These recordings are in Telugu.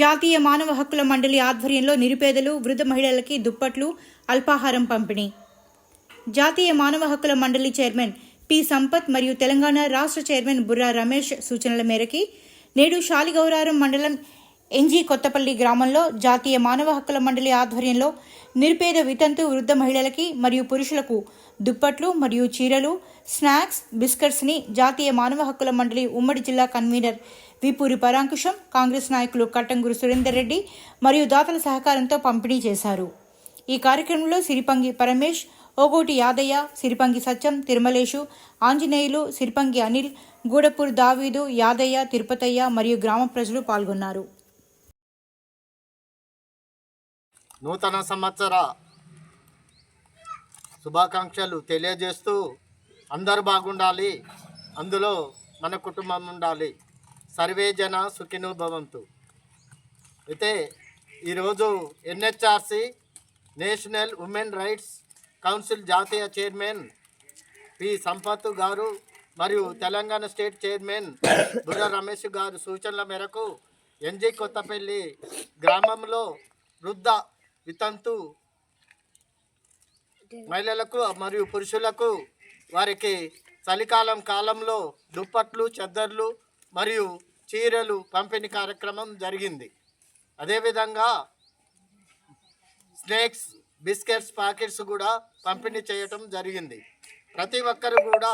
జాతీయ మానవ హక్కుల మండలి ఆధ్వర్యంలో నిరుపేదలు వృద్ధ మహిళలకి దుప్పట్లు అల్పాహారం పంపిణీ. జాతీయ మానవ హక్కుల మండలి చైర్మన్ పి. సంపత్ మరియు తెలంగాణ రాష్ట్ర చైర్మన్ బుర్రా రమేష్ సూచనల మేరకి నేడు శాలిగౌరారం మండలం ఎన్జీ కొత్తపల్లి గ్రామంలో జాతీయ మానవ హక్కుల మండలి ఆధ్వర్యంలో నిరుపేద వితంతు వృద్ధ మహిళలకి మరియు పురుషులకు దుప్పట్లు మరియు చీరలు స్నాక్స్ బిస్కెట్స్ని జాతీయ మానవ హక్కుల మండలి ఉమ్మడి జిల్లా కన్వీనర్ విపూరి పరాంకుశం కాంగ్రెస్ నాయకులు కట్టంగురు సురేందర్ రెడ్డి మరియు దాతల సహకారంతో పంపిణీ చేశారు. ఈ కార్యక్రమంలో సిరిపంగి పరమేష్ ఓగోటి యాదయ్య సిరిపంగి సత్యం తిరుమలేషు ఆంజనేయులు సిరిపంగి అనిల్ గూడపూర్ దావీదు యాదయ్య తిరుపతయ్య మరియు గ్రామ ప్రజలు పాల్గొన్నారు. నూతన సంవత్సర శుభాకాంక్షలు తెలియజేస్తూ అందరు బాగుండాలి. అందులో మన కుటుంబం ఉండాలి. సర్వే జన సుఖినోభవంతు అయితే ఈరోజు NHRC national women rights council జాతీయ చైర్మన్ పి. సంపత్ గారు మరియు తెలంగాణ స్టేట్ చైర్మన్ బుర్ర రమేష్ గారు సూచనల మేరకు ఎన్జీ కొత్తపల్లి గ్రామంలో వృద్ధ వితంతు. మహిళలకు మరియు పురుషులకు వారికి చలికాలం కాలంలో దుప్పట్లు చెద్దర్లు మరియు చీరలు పంపిణీ కార్యక్రమం జరిగింది. అదేవిధంగా స్నేక్స్ బిస్కెట్స్ ప్యాకెట్స్ కూడా పంపిణీ చేయటం జరిగింది. ప్రతి ఒక్కరు కూడా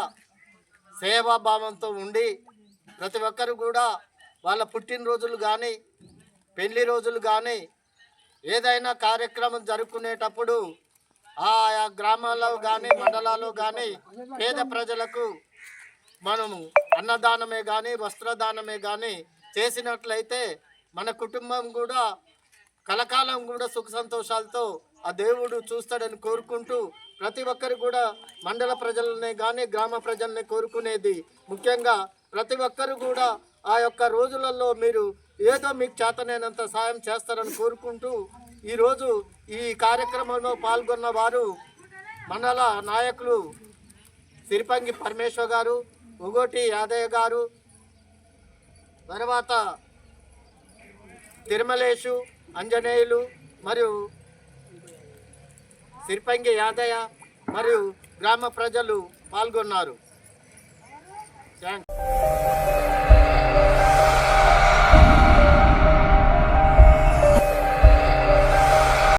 సేవాభావంతో ఉండి ప్రతి ఒక్కరు కూడా వాళ్ళ పుట్టినరోజులు కానీ పెళ్ళి రోజులు కానీ ఏదైనా కార్యక్రమం జరుపుకునేటప్పుడు ఆయా గ్రామాల్లో కానీ మండలాల్లో కానీ పేద ప్రజలకు మనము అన్నదానమే కానీ వస్త్రదానమే కానీ చేసినట్లయితే మన కుటుంబం కూడా కలకాలం కూడా సుఖ సంతోషాలతో ఆ దేవుడు చూస్తాడని కోరుకుంటూ ప్రతి ఒక్కరు కూడా మండల ప్రజలనే కానీ గ్రామ ప్రజల్ని కోరుకునేది. ముఖ్యంగా ప్రతి ఒక్కరు కూడా ఆ యొక్క రోజులలో మీరు ఏదో మీకు చేతనైనంత సాయం చేస్తారని కోరుకుంటూ ఈరోజు ఈ కార్యక్రమంలో పాల్గొన్న వారు మండల నాయకులు సిరిపంగి పరమేశ్వర్ గారు ఉగోటి యాదయ్య గారు తర్వాత తిరుమలేషు అంజనేయులు మరియు సిరిపంగి యాదయ్య మరియు గ్రామ ప్రజలు పాల్గొన్నారు. థ్యాంక్స్